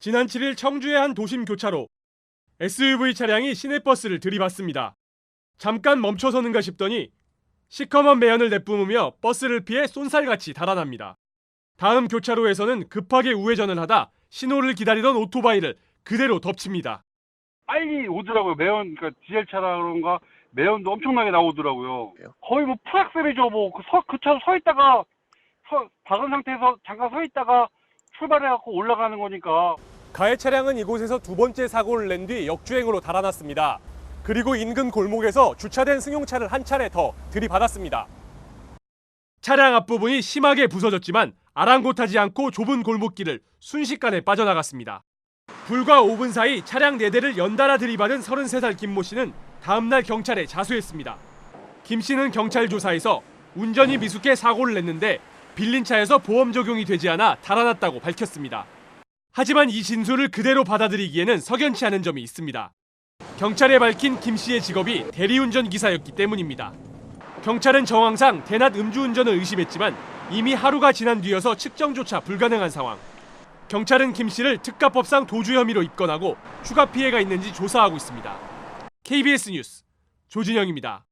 지난 7일 청주의 한 도심 교차로 SUV 차량이 시내버스를 들이받습니다. 잠깐 멈춰서는가 싶더니 시커먼 매연을 내뿜으며 버스를 피해 쏜살같이 달아납니다. 다음 교차로에서는 급하게 우회전을 하다 신호를 기다리던 오토바이를 그대로 덮칩니다. 빨리 오더라고요. 매연, 그러니까 디젤차라 그런가 매연도 엄청나게 나오더라고요. 거의 뭐 풀악셀이죠. 뭐 그 서, 그 차로 서 있다가 서, 박은 상태에서 잠깐 서 있다가 출발해갖고 올라가는 거니까 가해 차량은 이곳에서 두 번째 사고를 낸 뒤 역주행으로 달아났습니다. 그리고 인근 골목에서 주차된 승용차를 한 차례 더 들이받았습니다. 차량 앞부분이 심하게 부서졌지만 아랑곳하지 않고 좁은 골목길을 순식간에 빠져나갔습니다. 불과 5분 사이 차량 4대를 연달아 들이받은 33살 김모 씨는 다음날 경찰에 자수했습니다. 김 씨는 경찰 조사에서 운전이 미숙해 사고를 냈는데 빌린 차에서 보험 적용이 되지 않아 달아났다고 밝혔습니다. 하지만 이 진술을 그대로 받아들이기에는 석연치 않은 점이 있습니다. 경찰에 밝힌 김 씨의 직업이 대리운전 기사였기 때문입니다. 경찰은 정황상 대낮 음주운전을 의심했지만 이미 하루가 지난 뒤여서 측정조차 불가능한 상황. 경찰은 김 씨를 특가법상 도주 혐의로 입건하고 추가 피해가 있는지 조사하고 있습니다. KBS 뉴스 조진영입니다.